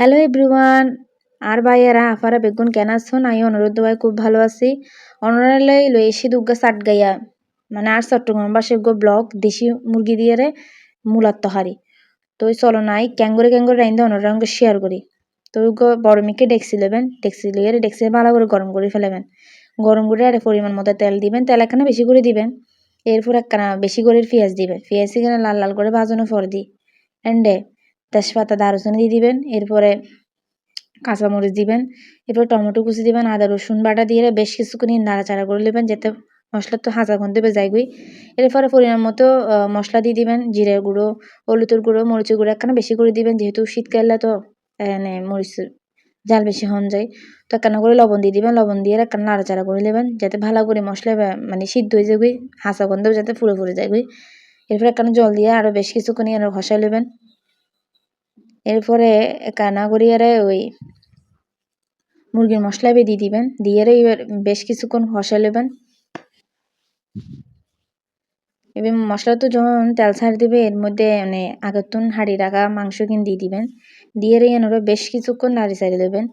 Hello everyone আর ভাই ভাইয়েরা, আফারা বেগুন কেন আছেন আমি অনুরোধ ভাই খুব ভালো আছি। অনরালাই লই এসে দুগ্গা সাট গাইয়া মানে আর চট্টগ্রাম বাসে গো ব্লক দেশি মুরগি দিয়ে রে মূলাত তহারি। তো ওই চলো নাই ক্যাঙ্গরে ক্যাঙ্গরে রাইন্দে অনরাঙ্গ শেয়ার করি। তো গো বড় মেয়েকে ডেক্সি নেবেন ডেক্সি লিয়ে ডেক্সি ভালো করে গরম করে ফেলেবেন। গরম করে আর পরিমাণ মতো তেল দিবেন, তেল একখানা বেশি করে দিবেন। এরপর একখানা বেশি করে পেঁয়াজ দিবেন। পেঁয়াজ এখানে লাল লাল করে ভাজানো পর দি। এন্ডে তেজপাতা, দারুচিনি দিয়ে দিবেন, এরপরে কাঁচামরিচ দিবেন, এরপর টমেটো কুচি দিবেন, আদা, রসুন বাটা দিয়ে বেশ কিছুক্ষণ নাড়াচাড়া করে নেবেন, যাতে মশলা তো হাঁচা গন্ধ যায়গুই এরপরে পরিমাণ মতো মশলা দিয়ে দিবেন, জিরের গুঁড়ো, হলুদের গুঁড়ো, মরিচের গুঁড়ো একখানা বেশি করে দিবেন, যেহেতু শীতকালে তো মানে মরিচ জাল বেশি হন যায়, তো একখানা করে লবণ দিয়ে দিবেন, লবণ দিয়ে একখানা নাড়াচাড়া করে নেবেন, যাতে ভালো করে মশলা মানে সিদ্ধ হয়ে যাবে হাঁচা গন্ধ যাতে ফুলে ফুলে যায়গুই এরপর একখানা জল দিয়ে আরও বেশ কিছুক্ষণ ঘষা নেবেন। এরপরে কানা করিয়ারে ওই মুরগির মশলা দিয়ে দিবেন। দিয়ে এবার বেশ কিছুক্ষণ কষা নেবেন। এবার মশলা তো যখন তেল ছাড় দিবে, এর মধ্যে মানে আগতুন হাঁড়ি রাখা মাংস কিন দিয়ে দিবেন। দিয়ে এনারও বেশ কিছুক্ষণ নাড়ি চাড়ি দেবেন।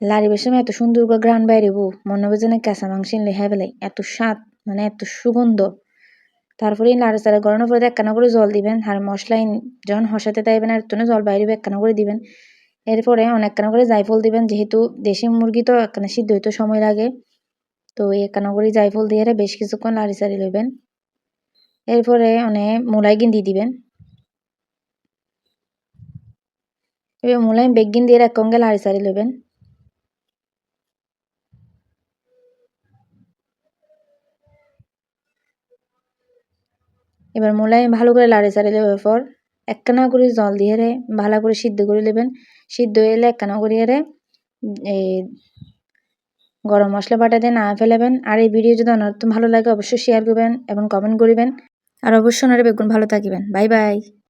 লাড়িবের সময় এত সুন্দর করে গ্রান বাইরেবো মনে হবে যেন কাঁচা মাংস লেহা বেলাই এত স্বাদ মানে এত সুগন্ধ। তারপরে নাড়াচাড়া গড়ানোর পরে একখানা করে জল দিবেন। আর মশলা যখন হসাতে তাইবেন আর একটু জল বাইরে একখানা করে দিবেন। এরপরে অনেকখানা করে জায়ফল দিবেন, যেহেতু দেশি মুরগি তো একখানা সিদ্ধ হইতে সময় লাগে। তো একখানা করে জায়ফল দিয়ে বেশ কিছুক্ষণ লাড়ি চাড়ি লইবেন। এরপরে অনেক মূলাই গিন্দি দিবেন। এবার মূলাই বেগিন দিয়ে একঙ্গে লাড়ি চাড়ি লইবেন। এবার মোলাই ভালো করে লাড়ে চাড়ে দেওয়ার পর। একখানা করে জল দিয়ে রে, ভালো করে সিদ্ধ করে নেবেন সিদ্ধ এলে একখানা করে রে এই গরম মশলা বাটা দিয়ে না ফেলেবেন। আর এই ভিডিও যদি অনেক ভালো লাগে অবশ্যই শেয়ার করবেন এবং কমেন্ট করবেন। আর অবশ্যই ওনারা বেগুন ভালো থাকিবেন। Bye bye